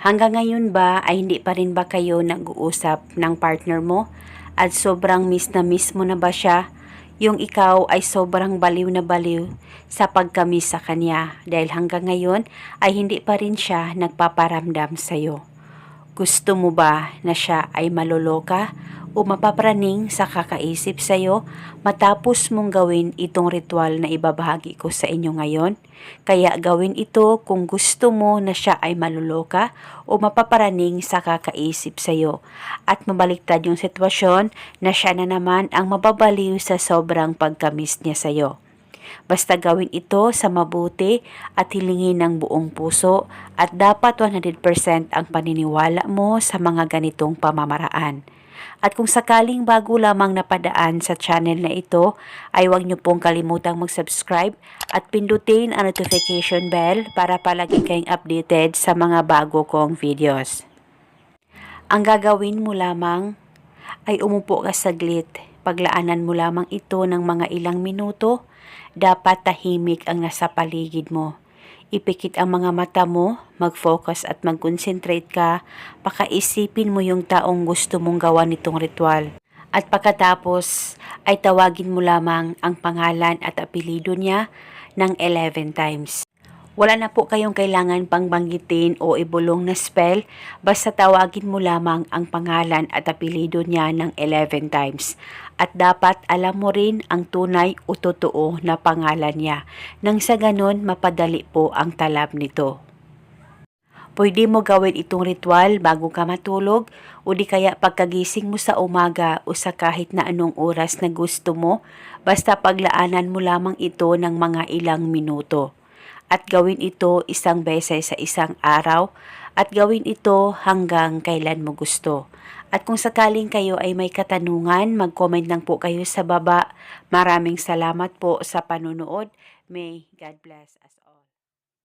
Hanggang ngayon ba ay hindi pa rin ba kayo nag-uusap ng partner mo? At sobrang miss na miss mo na ba siya? Yung ikaw ay sobrang baliw na baliw sa pagkamiss sa kanya dahil hanggang ngayon ay hindi pa rin siya nagpaparamdam sa'yo. Gusto mo ba na siya ay maloloka o mapapraning sa kakaisip sa'yo matapos mong gawin itong ritual na ibabahagi ko sa inyo ngayon? Kaya gawin ito kung gusto mo na siya ay maloloka o mapaparaning sa kakaisip sa'yo at mabaliktad yung sitwasyon na siya na naman ang mababaliw sa sobrang pagkamis niya sa'yo. Basta gawin ito sa mabuti at hilingin ng buong puso at dapat 100% ang paniniwala mo sa mga ganitong pamamaraan. At kung sakaling bago lamang napadaan sa channel na ito, ay huwag niyo pong kalimutang mag-subscribe at pindutin ang notification bell para palagi kayong updated sa mga bago kong videos. Ang gagawin mo lamang ay umupo ka saglit. Paglaanan mo lamang ito ng mga ilang minuto, dapat tahimik ang nasa paligid mo. Ipikit ang mga mata mo, mag-focus at mag-concentrate ka, pakaisipin mo yung taong gusto mong gawa nitong ritual. At pagkatapos ay tawagin mo lamang ang pangalan at apelido niya ng 11 times. Wala na po kayong kailangan pang banggitin o ibulong na spell, basta tawagin mo lamang ang pangalan at apelido niya ng 11 times. At dapat alam mo rin ang tunay o totoo na pangalan niya, nang sa ganon mapadali po ang talab nito. Pwede mo gawin itong ritual bago ka matulog o di kaya pagkagising mo sa umaga o sa kahit na anong oras na gusto mo, basta paglaanan mo lamang ito ng mga ilang minuto at gawin ito isang beses sa isang araw at gawin ito hanggang kailan mo gusto. At kung sakaling kayo ay may katanungan, mag-comment lang po kayo sa baba. Maraming salamat po sa panunood. May God bless us all.